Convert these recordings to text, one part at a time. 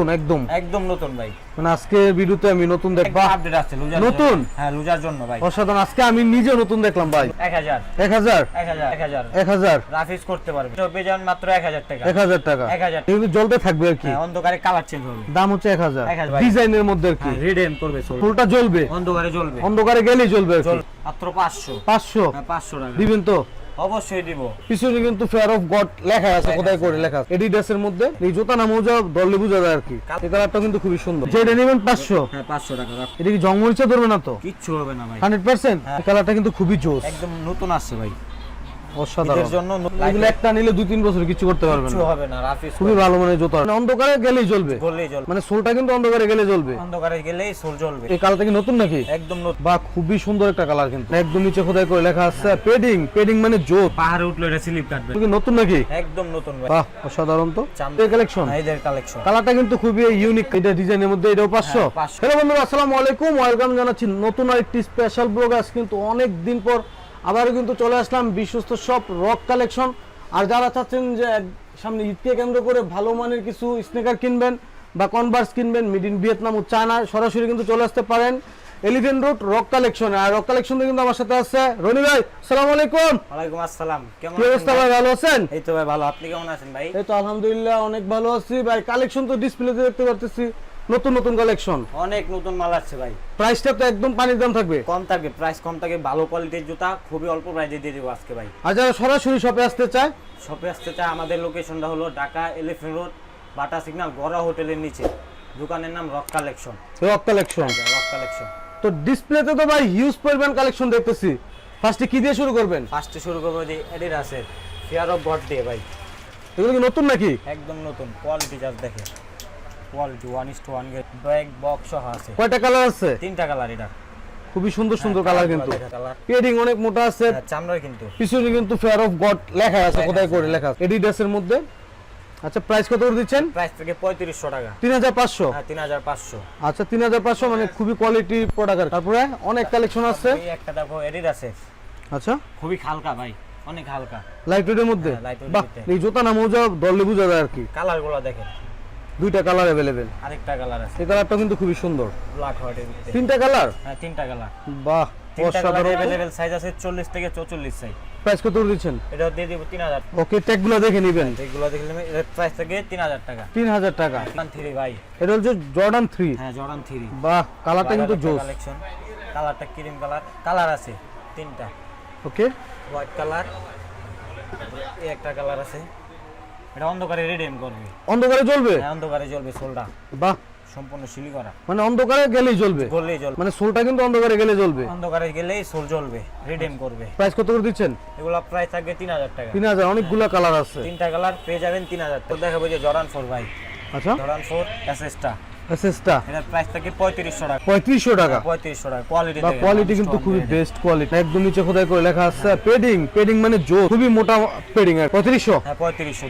নতুন একদম। একদম নতুন ভাই। মানে আজকে ভিডিওতে আমি নতুন দেখবা। আপডেট আছে লুজার নতুন? হ্যাঁ লুজার জন্য ভাই। অসাধারণ আজকে আমি নিজে নতুন দেখলাম ভাই। এক হাজার। এক হাজার? এক হাজার এক হাজার। এক হাজার? রাফিজ করতে পারবে। তো যাবেন মাত্র এক হাজার টাকা। এক হাজার টাকা। এক হাজার। কিন্তু জ্বলতে থাকবে আর কি। হ্যাঁ, অন্ধকারে কালার চেঞ্জ হবে। দাম হচ্ছে এক হাজার। এক হাজার ভাই। ডিজাইনের মধ্যে আর কি। রিডেম করবে সোল ফুলটা জ্বলবে। অন্ধকারে জ্বলবে। অন্ধকারে গেলেই জ্বলবে আর কি। মাত্র পাঁচশো। পাঁচশো? হ্যাঁ পাঁচশো টাকা। দিবেন তো? অবশ্যই দিব। পিছনে কিন্তু ফেয়ার অফ গড লেখা আছে কোথায় করে লেখা আছে। এডিডাস এর মধ্যে এই জুতা না মোজা দললে বোঝা যায় আর কি। এই কালারটা কিন্তু খুবই সুন্দর। যেটা নেবেন পাঁচশো। হ্যাঁ পাঁচশো টাকা রাখ। এটা কি জঙ্গলচা ধরবে না তো? কিচ্ছু হবে না ভাই। Hundred percent? হ্যাঁ। এই কালারটা কিন্তু খুবই জোস। একদম নতুন আসছে ভাই। অসাধারণ। জন্য এগুলো একটা নিলে দুই তিন বছর কিছু করতে পারবেন কিচ্ছু না হবে না রাফিজ খুবই ভালো মানে জুতা মানে অন্ধকারে গেলেই জ্বলবে। গলেই জ্বলবে। মানে সোলটা কিন্তু অন্ধকারে গেলে জ্বলবে। অন্ধকারে গেলেই সোল জ্বলবে। এই কালারটা কি নতুন নাকি? একদম নতুন। বা খুবই সুন্দর একটা কালার কিন্তু। একদম নিচে খোদাই করে লেখা আছে পেডিং পেডিং মানে জোত। পাহাড়ে উঠল এটা স্লিপ কাটবে। কি নতুন নাকি? একদম নতুন ভাই। বাহ অসাধারণ তো। চাম- কালেকশন হ্যাঁ, এদের কালেকশন কালারটা কিন্তু খুবই ইউনিক এটা ডিজাইনের মধ্যে এটাও হ্যাঁ, 500 হ্যালো বন্ধুরা আসসালামু আলাইকুম। ওয়েলকাম জানাচ্ছি নতুন আরেকটি স্পেশাল ব্লগ আজ কিন্তু অনেক দিন পর আবারও কিন্তু চলে আসলাম বিশ্বস্ত সব রক কালেকশন আর যারা চাচ্ছেন যে সামনে ঈদকে কেন্দ্র করে ভালো মানের কিছু স্নেকার কিনবেন বা কনভার্স কিনবেন মিড ইন ভিয়েতনাম ও চায়না সরাসরি কিন্তু চলে আসতে পারেন এলিফেন্ট রোড রক কালেকশন আর রক কালেকশন কিন্তু আমার সাথে আছে রনি ভাই আসসালামু আলাইকুম। ওয়ালাইকুম আসসালাম কেমন আছেন অবস্থা ভাই? ভাই? ভালো আছেন? এই তো ভাই ভালো। আপনি কেমন আছেন ভাই? এই তো আলহামদুলিল্লাহ অনেক ভালো আছি ভাই। কালেকশন তো ডিসপ্লেতে দেখতে পারতেছি। নতুন নতুন কালেকশন অনেক নতুন মাল আসছে ভাই। প্রাইসটা তো একদম পানির দাম থাকবে? কম থাকবে প্রাইস কম থাকবে ভালো কোয়ালিটির জুতা খুবই অল্প প্রাইসে দিয়ে দেবো আজকে ভাই। আর যারা সরাসরি শপে আসতে চায়? শপে আসতে চায় আমাদের লোকেশনটা হলো Dhaka Elephant Road Bata signal গড়া হোটেলের নিচে। দোকানের নাম rock collection rock collection rock collection তো ডিসপ্লেতে তো ভাই হিউজ পরিমাণ কালেকশন দেখতেছি। ফার্স্টে কি দিয়ে শুরু করবেন? ফার্স্টে শুরু করব যে এডিডাসের ফিয়ার অফ বট দিয়ে ভাই। এগুলো কি নতুন নাকি? একদম নতুন কোয়ালিটি জাস্ট দেখে quality one is two one gate bag box সহ আছে। কয়টা কালার আছে? তিনটা কালার এটা। খুবই সুন্দর সুন্দর কালার কিন্তু। পেডিং অনেক মোটা আছে। চামড়ার কিন্তু। পিছনে কিন্তু ফেয়ার অফ গড লেখা আছে কোথায় করে লেখা আছে। এডিডাস এর মধ্যে। আচ্ছা প্রাইস কত করে দিচ্ছেন? প্রাইস থেকে পঁয়ত্রিশশো টাকা। তিন হাজার পাঁচশো? হ্যাঁ তিন হাজার পাঁচশো। আচ্ছা তিন হাজার পাঁচশো মানে খুবই কোয়ালিটি প্রোডাক্ট তারপরে অনেক কালেকশন আছে। এই একটা দেখো এডিডাসের আচ্ছা। খুবই হালকা ভাই অনেক হালকা। লাইট ওয়েটের মধ্যে? হ্যাঁ, বাহ এই জুতা না মোজা ধরলে বোঝা যায় আর কি। কালারগুলো দেখেন। দুইটা কালার অ্যাভেলেবেল আরেকটা কালার আছে। এই কালারটা কিন্তু খুবই সুন্দর। ব্ল্যাক হোয়াইটের ভিতরে। তিনটা কালার হ্যাঁ তিনটা কালার বাহ অসাধারণ। অ্যাভেলেবেল সাইজ আছে চল্লিশ থেকে চৌচল্লিশ সাইজ প্রাইস কত দিচ্ছেন? এটা দিয়ে দিব তিন হাজার। ওকে ট্যাগগুলো দেখে নেবেন। এগুলো দেখলে এর প্রাইস থেকে তিন হাজার টাকা। তিন হাজার টাকা। জর্ডান থ্রি ভাই। এটা হচ্ছে জর্ডান থ্রি হ্যাঁ জর্ডান থ্রি বাহ কালারটা কিন্তু জোস। কালেকশন কালারটা ক্রিম কালার কালার আছে তিনটা। ওকে। হোয়াইট কালার এই একটা কালার আছে। এটা অন্ধকারে রিডিম করবে। অন্ধকারে জ্বলবে? হ্যাঁ অন্ধকারে জ্বলবে সোলটা। বাহ। সম্পূর্ণ সিলি করা মানে অন্ধকারে গেলেই জ্বলবে? গলেই জ্বলবে। মানে সোলটা কিন্তু অন্ধকারে গেলে জ্বলবে? অন্ধকারে গেলেই সোল জ্বলবে রিডিম করবে। প্রাইস কত করে দিচ্ছেন? এগুলো প্রাইস থাকবে তিন হাজার টাকা। তিন হাজার অনেকগুলো কালার আছে। তিনটা কালার পেয়ে যাবেন তিন হাজার। তো দেখাবো যে জরান ফোর ভাই। আচ্ছা। জরান ফোর এসএসটা এটার প্রাইস থাকে পঁয়ত্রিশশো টাকা। পঁয়ত্রিশশো টাকা? পঁয়ত্রিশশো টাকা। কোয়ালিটি বা কোয়ালিটি কিন্তু খুবই বেস্ট কোয়ালিটি একদম নিচে খোদাই করে লেখা আছে। পেডিং পেডিং মানে জো খুবই মোটা পেডিং আর। হ্যাঁ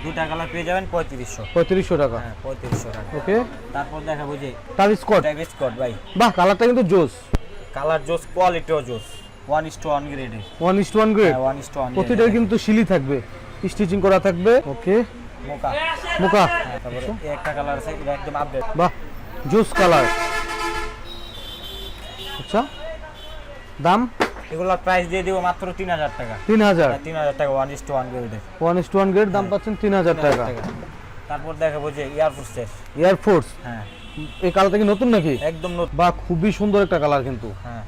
দুটা কালার পেয়ে যাবেন পঁয়ত্রিশশো। পঁয়ত্রিশশো টাকা। হ্যাঁ পঁয়ত্রিশশো টাকা। ওকে তারপর দেখাবো যে তার স্কট কোড ভাই। বাহ কালারটা কিন্তু জোস। কালার জোস কোয়ালিটিও জোস। গ্রেডের গ্রেড প্রতিটার কিন্তু সিলি থাকবে। স্টিচিং করা থাকবে। ওকে মোকা। মোকা। হ্যাঁ একটা কালার আছে এটা একদম আপডেট বাহ। Juice colour. আচ্ছা দাম? এগুলোর প্রাইস দিয়ে দিব মাত্র তিন হাজার টাকা। তিন হাজার? তিন হাজার টাকা ওয়ান ইস টু ওয়ান গ্রেডের ওয়ান ইস ওয়ান গ্রেড দাম পাচ্ছেন তিন হাজার টাকা। তারপর দেখাবো যে এয়ারফোর্সের এয়ারফোর্স হ্যাঁ। এই কালারটা কি নতুন নাকি? একদম নতুন। বা খুবই সুন্দর একটা কালার কিন্তু। হ্যাঁ।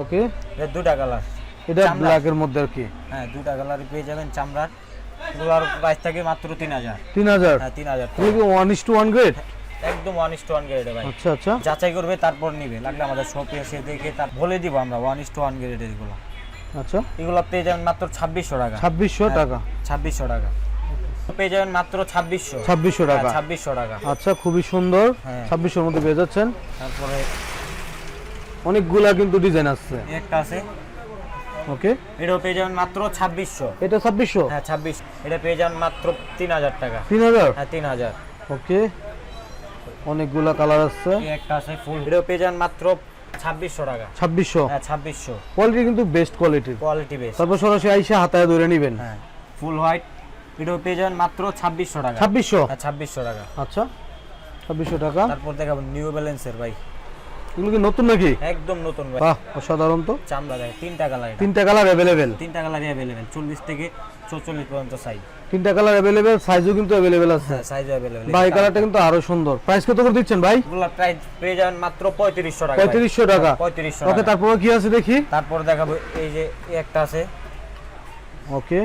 ওকে এর দুটা কালার এটা। ব্ল্যাকের মধ্যে আর কি। হ্যাঁ দুটা কালার পেয়ে যাবেন চামড়ার। এগুলোর প্রাইস থাকে মাত্র তিন হাজার। তিন হাজার? হ্যাঁ তিন হাজার one is two one grade একদম ওয়ান ইস টু ওয়ান গ্রেডে ভাই। আচ্ছা আচ্ছা। যাচাই করবে তারপর নিবে। লাগলে আমাদের শপে এসে দেখে তার বলে দিব আমরা ওয়ান ইস টু ওয়ান গ্রেডের এগুলো। আচ্ছা। এগুলো পেয়ে যাবেন মাত্র ছাব্বিশশো টাকা। ছাব্বিশশো হ্যাঁ। টাকা। ছাব্বিশশো টাকা। পেয়ে যাবেন মাত্র ছাব্বিশশো। ছাব্বিশশো টাকা। ছাব্বিশশো টাকা। আচ্ছা খুবই সুন্দর। হ্যাঁ। ছাব্বিশশোর মধ্যে পেয়ে যাচ্ছেন। তারপরে অনেকগুলা কিন্তু ডিজাইন আসছে। একটা আছে। ওকে। এটাও পেয়ে যাবেন মাত্র ছাব্বিশশো। এটা ছাব্বিশশো? হ্যাঁ ছাব্বিশ এটা পেয়ে যাবেন মাত্র তিন হাজার টাকা। হ্যাঁ ওকে। অনেকগুলা কালার আছে। এই একটা আছে ফুল এটা পেয়ে যান মাত্র ছাব্বিশশো টাকা। ছাব্বিশশো? হ্যাঁ ছাব্বিশশো। কোয়ালিটি কিন্তু বেস্ট কোয়ালিটি কোয়ালিটি বেস্ট তারপর সরাসরি আইসা হাতায় ধরে নেবেন। হ্যাঁ ফুল হোয়াইট এটা পেয়ে যান মাত্র ছাব্বিশশো টাকা। ছাব্বিশশো? হ্যাঁ ছাব্বিশশো টাকা। আচ্ছা ছাব্বিশশো টাকা। তারপর দেখাবো নিউ ব্যালেন্সের ভাই। এগুলো কি নতুন নাকি? একদম নতুন ভাই। বাহ অসাধারণ তো। চামড়া দেয় তিনটা কালার তিনটা কালার অ্যাভেলেবেল তিনটা কালারই অ্যাভেলেবেল চল্লিশ থেকে চৌচল্লিশ পর্যন্ত সাইজ তিনটা কালার অ্যাভেলেবেল সাইজও কিন্তু অ্যাভেলেবেল আছে। হ্যাঁ সাইজ অ্যাভেলেবেল ভাই কালারটা কিন্তু আরও সুন্দর। প্রাইস কত করে দিচ্ছেন ভাই? এগুলো প্রাইস পেয়ে যাবেন মাত্র পঁয়ত্রিশশো টাকা পঁয়ত্রিশশো টাকা। পঁয়ত্রিশশো ওকে টাকা। তারপরে কি আছে দেখি? তারপর দেখাবো এই যে একটা আছে। ওকে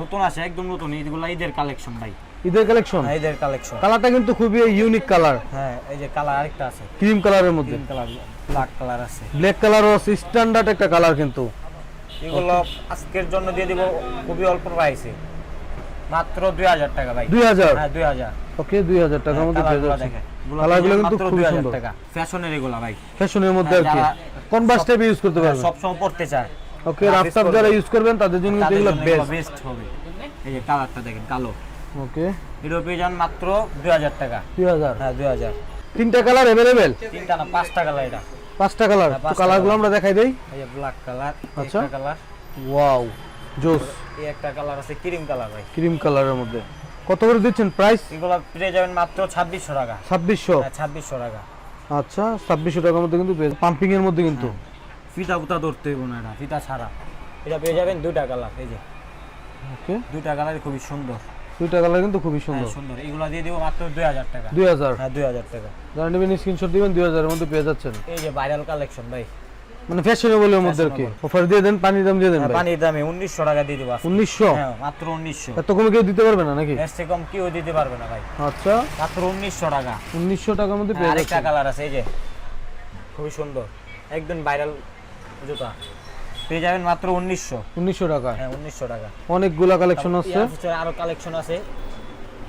নতুন আছে একদম নতুন। এইগুলো ঈদের কালেকশন ভাই। ঈদের কালেকশন হ্যাঁ, ঈদের কালেকশন কালারটা কিন্তু খুবই ইউনিক কালার হ্যাঁ এই যে কালার আরেকটা আছে। ক্রিম কালারের মধ্যে। কালার ব্ল্যাক কালার আছে। ব্ল্যাক কালারও স্ট্যান্ডার্ড একটা কালার কিন্তু। এগুলো আজকের জন্য দিয়ে দিব খুবই অল্প প্রাইসে মাত্র দুই হাজার টাকা ভাই। দুই হাজার? হ্যাঁ দুই হাজার। ওকে দুই হাজার টাকার মধ্যে পেয়ে কালারগুলো যাচ্ছে। কালারগুলো কিন্তু খুবই সুন্দর। টাকা। ফ্যাশনের এগুলো ভাই। ফ্যাশনের মধ্যে আর কি। কনভার্স টাইপ ইউজ করতে পারবেন। সব সময় পড়তে চায়। ওকে রাফটার যারা ইউজ করবেন তাদের জন্য এগুলো বেস্ট বেস্ট হবে। এই যে কালারটা দেখেন কালো। ওকে। এটা পেয়ে যান মাত্র দুই হাজার টাকা। দুই হাজার? হ্যাঁ দুই হাজার। তিনটা কালার অ্যাভেলেবেল তিনটা না পাঁচটা কালার এটা। পাঁচটা কালার? হ্যাঁ, তো কালারগুলো আমরা দেখাই দেই। এই যে ব্ল্যাক কালার আচ্ছা। কালার। ওয়াও জোস। এই একটা কালার আছে ক্রিম কালার ভাই। ক্রিম কালারের মধ্যে। কত করে দিচ্ছেন প্রাইস এগুলো পেয়ে যাবেন মাত্র ছাব্বিশশো টাকা। ছাব্বিশশো? হ্যাঁ ছাব্বিশশো টাকা। আচ্ছা ছাব্বিশশো টাকার মধ্যে কিন্তু পাম্পিং এর মধ্যে কিন্তু। ফিতা ফুতা ধরতে হইব না এটা ফিতা ছাড়া। এটা পেয়ে যাবেন দুইটা কালার এই যে। ওকে। দুইটা কালার খুবই সুন্দর। দুইটা কালার কিন্তু খুবই হ্যাঁ সুন্দর। সুন্দর এগুলো দিয়ে দিব মাত্র দুই হাজার টাকা। দুই হাজার? হ্যাঁ দুই হাজার টাকা। যারা নেবেন স্ক্রিনশট দিবেন দুই হাজারের মধ্যে পেয়ে যাচ্ছেন। এই যে ভাইরাল কালেকশন ভাই। মানে ফ্যাশনেবল এর মধ্যে কি। অফার দিয়ে দেন পানির দাম দিয়ে দেন হ্যাঁ, ভাই। পানির দামে উনিশশো টাকা দিয়ে দিব আজকে। উনিশশো? হ্যাঁ মাত্র উনিশশো। এত কমে কেউ দিতে পারবে না নাকি? এর থেকে কম কেউ দিতে পারবে না ভাই। আচ্ছা। মাত্র উনিশশো টাকা। উনিশশো টাকার মধ্যে হ্যাঁ, পেয়ে আরেকটা কালার আছে এই যে। খুবই সুন্দর। একদম ভাইরাল জুতা। পেয়ে যাবেন মাত্র উনিশশো। উনিশশো টাকা। হ্যাঁ উনিশশো টাকা। অনেকগুলা কালেকশন আছে। আরও কালেকশন আছে।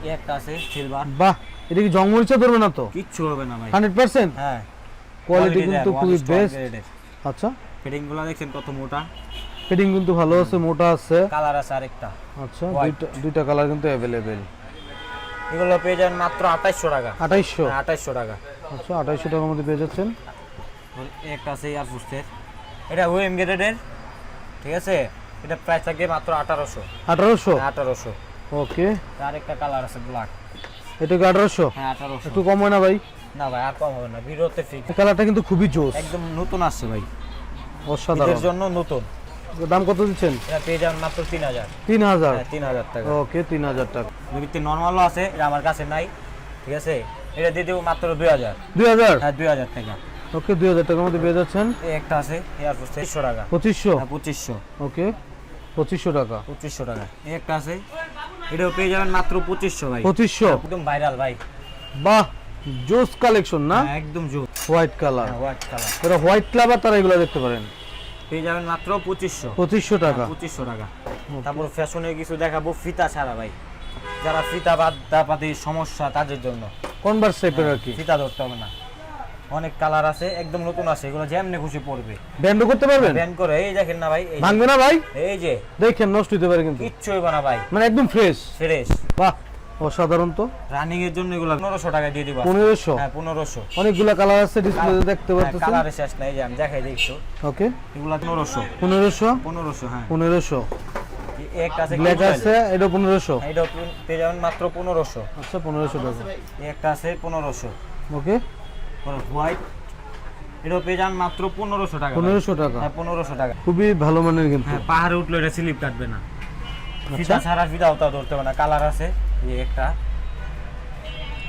এই একটা আছে সিলভার বাহ এটা কি জং মরিচা ধরবে না তো? কিচ্ছু হবে না ভাই। Hundred percent? হ্যাঁ। কোয়ালিটি কিন্তু খুবই বেস্ট আচ্ছা। ফিটিংগুলো দেখছেন কত মোটা? ফিটিং কিন্তু ভালো আছে মোটা আছে। কালার আছে আরেকটা। আচ্ছা দুইটা দুইটা কালার কিন্তু অ্যাভেলেবেল এগুলো পেয়ে যাবেন মাত্র আঠাইশশো টাকা। আঠাইশশো? হ্যাঁ, আঠাইশশো টাকা। আচ্ছা আঠাইশশো টাকার মধ্যে পেয়ে যাচ্ছেন। একটা আছে এয়ার ফোর্সের এটা ওয়েম গ্রেডের ঠিক আছে? এটা প্রাইস থাকে মাত্র আঠারোশো। আঠারোশো? আঠারোশো। ওকে। আর একটা কালার আছে ব্ল্যাক এটা কি আঠারোশো? হ্যাঁ আঠারোশো। একটু কম হয় না ভাই? না ভাই আর কম হবে না ভিডিওতে ফিক্স এই কালারটা কিন্তু খুবই জোস। একদম নতুন আসছে ভাই। অসাধারণ। ঈদের জন্য নতুন। দাম কত দিচ্ছেন? এটা পেয়ে যাবেন মাত্র তিন হাজার। তিন হাজার? হ্যাঁ তিন হাজার টাকা। ওকে তিন হাজার টাকা। যদি নর্মালও আছে এটা আমার কাছে নাই ঠিক আছে? এটা দিয়ে দেবো মাত্র দুই হাজার। দুই হাজার? হ্যাঁ দুই হাজার টাকা। ওকে দুই হাজার টাকার মধ্যে পেয়ে যাচ্ছেন? এই একটা আছে এয়ার ফোর্স তেইশশো টাকা। পঁচিশশো? হ্যাঁ পঁচিশশো। ওকে পঁচিশশো টাকা। পঁচিশশো টাকা। এই একটা আছে এটাও পেয়ে যাবেন মাত্র পঁচিশশো ভাই। পঁচিশশো? একদম ভাইরাল ভাই। বাহ জোস কালেকশন না? হ্যাঁ, একদম জোর white colour white colour white ক্লাবার তারা এগুলো দেখতে পারেন। পেয়ে যাবেন মাত্র পঁচিশশো। পঁচিশশো টাকা। পঁচিশশো টাকা। তারপর ফ্যাশনে কিছু দেখাবো ফিতা ছাড়া ভাই। যারা ফিতা বাদ দাপাতি সমস্যা তাদের জন্য। কনভার্স টাইপের আর কি? ফিতা ধরতে হবে না। অনেক কালার আছে একদম নতুন আছে এগুলো যেমনি খুশি পড়বে ব্যান্ডও করতে পারবেন? ব্যান করে এই দেখেন না ভাই ভাঙবে না ভাই? এই যে। দেখেন নষ্ট হতে পারে কিন্তু। কিচ্ছু হইব না ভাই। মানে একদম ফ্রেশ ফ্রেশ বাহ অসাধারণ তো। রানিং এর জন্য এগুলো পনেরোশো টাকা দিয়ে দিব। পনেরোশো? হ্যাঁ পনেরোশো। অনেকগুলা কালার আছে ডিসপ্লেতে দেখতে পাচ্ছেন কালারে শেষ নাই এই যে আমি দেখাই দেখছ ওকে এগুলো পনেরোশো। পনেরোশো? পনেরোশো হ্যাঁ। পনেরোশো। এই একটা আছে ব্ল্যাক আছে এটা পনেরোশো। এটাও পেয়ে- পেয়ে যাবেন মাত্র পনেরোশো। আচ্ছা পনেরোশো টাকা। একটা আছে পনেরোশো। ওকে হোয়াইট এটাও পেয়ে যান মাত্র পনেরোশো টাকা পনেরোশো টাকা। হ্যাঁ পনেরোশো টাকা। খুবই ভালো মানের কিন্তু। হ্যাঁ পাহাড়ে উঠলে এটা স্লিপ কাটবে না। আচ্ছা। ফিতা ছাড়া ফিতাও তা ধরতে হবে না কালার আছে এই একটা।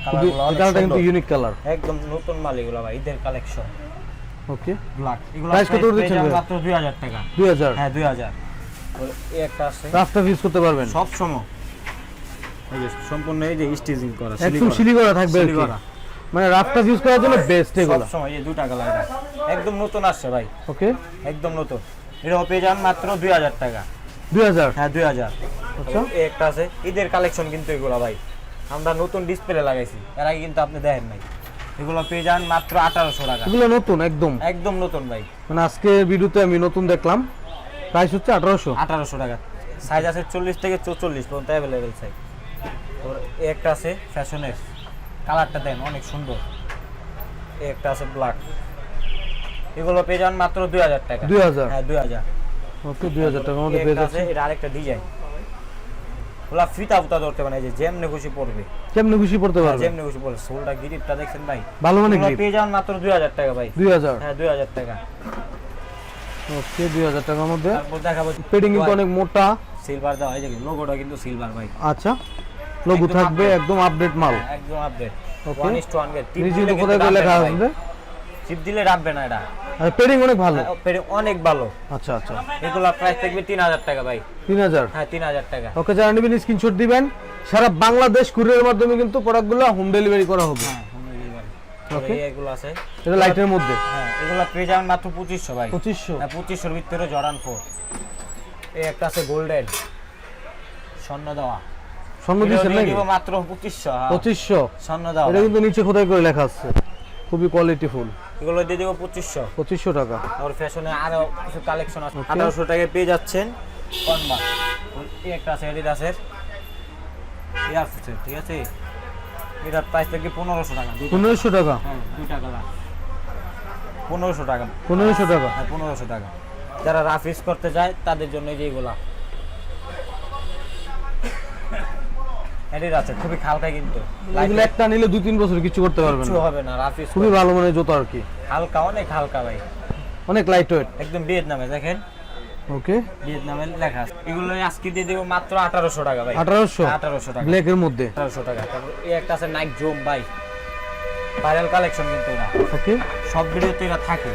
খুবই কালারগুলো অনেক কালারটা কিন্তু ইউনিক কালার একদম নতুন মাল এগুলো ভাই ঈদের কালেকশন ওকে ব্ল্যাক এগুলো Price কত দিচ্ছেন মাত্র দুই হাজার টাকা। দুই হাজার? হ্যাঁ এই একটা আছে। ইউজ করতে পারবেন? সব সময়। এই যে সম্পূর্ণ এই যে স্টিচিং করা একদম সিলি করা। থাকবে সিলি করা। মানে রাফটা ইউজ করার জন্য বেস্ট এগুলো। সব সময় এই দুটা কালার একদম নতুন আসছে ভাই। ওকে একদম নতুন। এটাও পেয়ে যান মাত্র দুই হাজার টাকা। দুই হাজার? হ্যাঁ দুই হাজার। আচ্ছা। এই একটা আছে। ঈদের কালেকশন কিন্তু এগুলো ভাই। আমরা নতুন ডিসপ্লে লাগাইছি। এর আগে কিন্তু আপনি দেখেন নাই। এগুলো পেয়ে যান মাত্র আঠারোশো টাকা। এগুলো নতুন একদম। একদম নতুন ভাই। মানে আজকে ভিডিওতে আমি নতুন দেখলাম। প্রাইস হচ্ছে আঠারোশো। আঠারোশো টাকা। সাইজ আছে চল্লিশ থেকে চৌচল্লিশ পর্যন্ত অ্যাভেলেবেল সাইজ একটা আছে ফ্যাশনের কালারটা দেন অনেক সুন্দর। এই একটা আছে ব্ল্যাক এগুলো পেয়ে যান মাত্র দুই হাজার টাকা। দুই হাজার? হ্যাঁ দুই হাজার। ওকে দুই হাজার এই মধ্যে পেয়ে যাচ্ছে এটা আরেকটা ডিজাইন ওগুলা ফিতা ফুতা ধরতে মানে এই যে যেমনি খুশি পড়বে কেমনে খুশি পড়তে পারবে যেমনি খুশি পড়বে সোলটা গ্রিপটা দেখছেন ভাই? ভালো মানে গ্রিপ পেয়ে যাবেন মাত্র দুই হাজার টাকা ভাই। দুই হাজার? হ্যাঁ দুই হাজার টাকা। ওকে দুই হাজার টাকার মধ্যে। তারপর দেখাবো পেডিং কিন্তু অনেক মোটা। সিলভার দেওয়া হয় দেখি লোগোটা কিন্তু সিলভার ভাই। আচ্ছা। একদম থাকবে একদম আপডেট মাল। একদম আপডেট ইস টু নিজে কিন্তু কোথায় লেখা আসবে চিপ দিলে রাখবে না এটা। পেডিং অনেক ভালো। হ্যাঁ, পেরে- অনেক ভালো। আচ্ছা আচ্ছা। এগুলো প্রাইস থাকবে তিন হাজার টাকা ভাই। তিন হাজার? হ্যাঁ তিন হাজার টাকা। ওকে যারা নেবেন স্ক্রিনশট দিবেন। সারা বাংলাদেশ কুরিয়ারের মাধ্যমে কিন্তু প্রোডাক্টগুলো হোম ডেলিভারি করা হবে। হ্যাঁ. এই এগুলো আছে। এটা লাইটের মধ্যে। হ্যাঁ এগুলো পেয়ে যাবেন মাত্র পঁচিশশো ভাই। পঁচিশশো? হ্যাঁ পঁচিশশোর ভিতরে জরান ফোর এই একটা আছে গোল্ডেন স্বর্ণ দেওয়া। স্বর্ণ দিচ্ছেন নাকি? মাত্র পঁচিশশো হ্যাঁ। পঁচিশশো? স্বর্ণ দেওয়া এটা কিন্তু নিচে খোদাই করে লেখা আছে? খুবই কোয়ালিটি ফুল। এগুলো দিয়ে দিব পঁচিশশো। পঁচিশশো টাকা। আর ফ্যাশনে আরও কিছু কালেকশন আছে। Okay. আঠারোশো টাকায় পেয়ে যাচ্ছেন কনবা। এই একটা আছে এডিডাসের এয়ারফোর্সের ঠিক আছে? এটার প্রাইস থাকবে পনেরোশো টাকা হ্যাঁ পনেরোশো টাকা। পনেরোশো টাকা? হ্যাঁ পনেরোশো টাকা। যারা রাফ ইউজ করতে চায় তাদের জন্য এই যে এইগুলা আছে খুবই হালকা কিন্তু। এগুলো একটা নিলে দুই তিন বছর কিছু করতে পারবেন কিছু না। হবে না রাফ ইউজ খুবই ভালো মানের জুতো আর কি। হালকা অনেক হালকা ভাই। অনেক লাইট ওয়েট একদম ভিয়েতনামে দেখেন। ওকে ভিয়েতনামের লেখা আছে। এগুলো আজকে দিয়ে দেবো মাত্র আঠারোশো টাকা ভাই। আঠারোশো? আঠারোশো টাকা। ব্ল্যাকের মধ্যে? আঠারোশো টাকা। তারপর এই একটা আছে নাইক জোম ভাই। ভাইরাল কালেকশন কিন্তু এটা। ওকে সব ভিডিওতে এরা থাকে।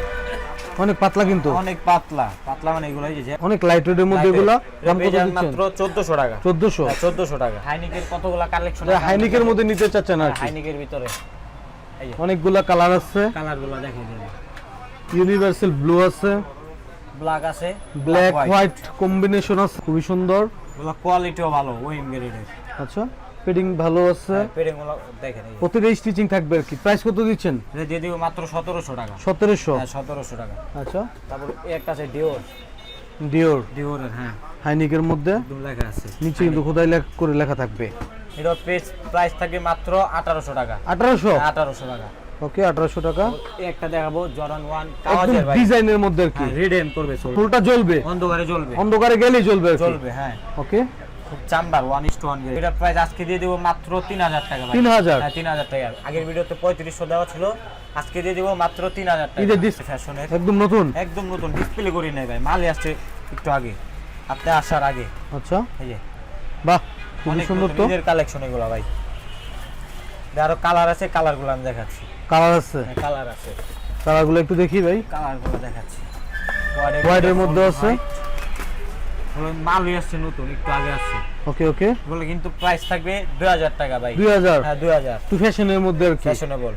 অনেক পাতলা কিন্তু। অনেক পাতলা। পাতলা মানে এগুলো যে অনেক লাইট ওয়েটের মধ্যে এগুলো দাম কত দিচ্ছেন? মাত্র চোদ্দশো টাকা। চোদ্দশো? চোদ্দশো টাকা। হাইনিকের কতগুলা কালেকশন হাইনিকের মধ্যে নিতে চাচ্ছেন আর কি। হাইনিকের ভিতরে। এই যে। অনেকগুলা কালার আছে। কালারগুলো দেখে দিন ইউনিভার্সাল ব্লু আছে। ব্ল্যাক আছে। ব্ল্যাক হোয়াইট কম্বিনেশন আছে। খুবই সুন্দর। গুলো কোয়ালিটিও ভালো ওয়েম গ্রেডের আচ্ছা। ফিটিং ভালো আছে? পেডিংগুলো দেখেন প্রতিটা স্টিচিং থাকবে আর কি। প্রাইস কত দিচ্ছেন? এটা দিয়ে দিব মাত্র সতেরোশো টাকা। সতেরোশো? হ্যাঁ সতেরোশো টাকা। আচ্ছা। তারপর একটা আছে ডিওর ডিওর ডিওরের হ্যাঁ। হাইনিকের মধ্যে? লেখা আছে। নিচে কিন্তু খোদাই লেখ- করে লেখা থাকবে। এটা পেজ প্রাইস থাকবে মাত্র আঠারোশো টাকা। আঠারোশো? আঠারোশো টাকা। ওকে আঠারোশো টাকা। একটা দেখাবো জরান ওয়ান কাওয়াজের ভাই। ডিজাইনের মধ্যে আর কি। রিডেম করবে চলবে ফুলটা জ্বলবে? অন্ধকারে জ্বলবে। অন্ধকারে গেলেই জ্বলবে চলবে হ্যাঁ। ওকে। খুব চাম্বার ওয়ান ইস টু ওয়ান এটার প্রাইস আজকে দিয়ে দেবো মাত্র তিন হাজার টাকা তিন হাজার? হ্যাঁ তিন হাজার টাকা। আগের ভিডিওতে পঁয়ত্রিশশো দেওয়া ছিল আজকে দিয়ে দেবো মাত্র তিন হাজার টাকা। ফ্যাশনের একদম নতুন? একদম নতুন ডিসপ্লে করি নাই ভাই। মালে আসছে একটু আগে। আপনি আসার আগে। আচ্ছা। এই যে। বাহ অনেক সুন্দর তো। ঈদের কালেকশন এগুলো ভাই। আরও কালার আছে কালারগুলো আমি দেখাচ্ছি। কালার আছে। কালার আছে। কালারগুলো একটু দেখি ভাই। কালারগুলো দেখাচ্ছি। White এর মধ্যে আছে। মালই আসছে নতুন একটু আগে আসছে ওকে ওকে। এগুলো কিন্তু প্রাইস থাকবে দুই হাজার টাকা ভাই। দুই হাজার? হ্যাঁ দুই হাজার। টু ফ্যাশনের মধ্যে আর কি। ফ্যাশনেবল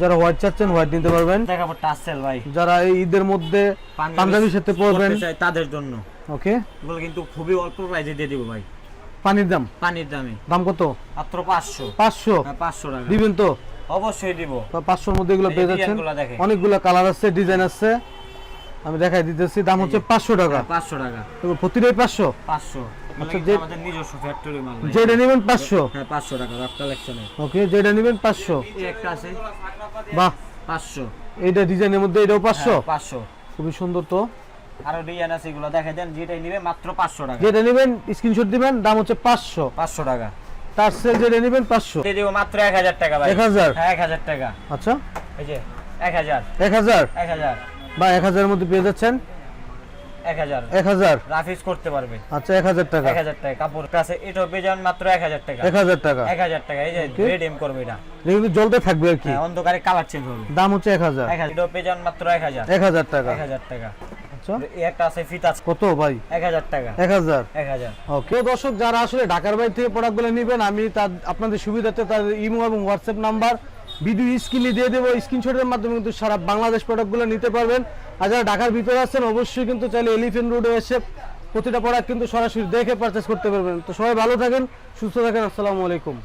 যারা হোয়াইট চাচ্ছেন হোয়াইট নিতে পারবেন। দেখাবো টাসেল ভাই। যারা এই ঈদের মধ্যে পাঞ্জাবির সাথে পরবেন। তাদের জন্য। ওকে। এগুলো কিন্তু খুবই অল্প প্রাইসে দিয়ে দিব ভাই। পানির দাম? পানির দামে। দাম কত? মাত্র পাঁচশো। পাঁচশো? হ্যাঁ পাঁচশো টাকা। দিবেন তো? অবশ্যই দিব। বা পাঁচশোর মধ্যে এগুলো পেয়ে যাচ্ছেন। অনেকগুলো কালার আছে ডিজাইন আছে। আমি দেখাই দিতেছি দাম হচ্ছে পাঁচশো টাকা। পাঁচশো টাকা। প্রতিটাই পাঁচশো? পাঁচশো। আচ্ছা, যে- আমাদের নিজস্ব ফ্যাক্টরি মাল যেটা নেবেন পাঁচশো? হ্যাঁ টাকা রাফ কালেকশনে ওকে যেটা নেবেন পাঁচশো। এই একটা আছে। বাহ। পাঁচশো। এইটা ডিজাইনের মধ্যে এটাও পাঁচশো? হ্যাঁ, পাঁচশো। খুবই সুন্দর তো। আরও ডিজাইন আছে এগুলো দেন যেটাই নিবে মাত্র পাঁচশো টাকা। যেটা নেবেন স্ক্রিনশট দিবেন দাম হচ্ছে পাঁচশো। পাঁচশো টাকা। তার সেল যেটা নেবেন দিয়ে দিব মাত্র টাকা ভাই? হ্যাঁ আচ্ছা। এই যে বা এক হাজারের মধ্যে পেয়ে যাচ্ছেন? এক হাজার। রাফিজ করতে পারবে। আচ্ছা এক হাজার টাকা। এক হাজার টাকা কাপড় পেয়ে মাত্র এক হাজার টাকা। এক হাজার টাকা। এক হাজার টাকা এই যে Okay. এম করবে এটা। এটা কিন্তু জ্বলতে থাকবে আর কি। হ্যাঁ অন্ধকারে কালার চেঞ্জ হবে। দাম হচ্ছে এক হাজার। এক হাজার। পেয়ে মাত্র এক হাজার। এক হাজার টাকা। এক হাজার টাকা। আচ্ছা। একটা আছে ফিতা কত ভাই? এক হাজার টাকা। এক হাজার। এক হাজার। ওকে দর্শক যারা আসলে ঢাকার বাইরে থেকে প্রোডাক্টগুলো নেবেন আমি তার আপনাদের সুবিধাতে তার ইমো এবং হোয়াটসঅ্যাপ নাম্বার ভিডিও স্ক্রিনে দিয়ে দেবো স্ক্রিনশটের মাধ্যমে কিন্তু সারা বাংলাদেশ প্রোডাক্টগুলো নিতে পারবেন। আর যারা ঢাকার ভিতরে আসছেন অবশ্যই কিন্তু চাইলে এলিফেন্ট রোডে এসে প্রতিটা প্রোডাক্ট কিন্তু সরাসরি দেখে পারচেস করতে পারবেন। তো সবাই ভালো থাকেন, সুস্থ থাকেন, আসসালামু আলাইকুম।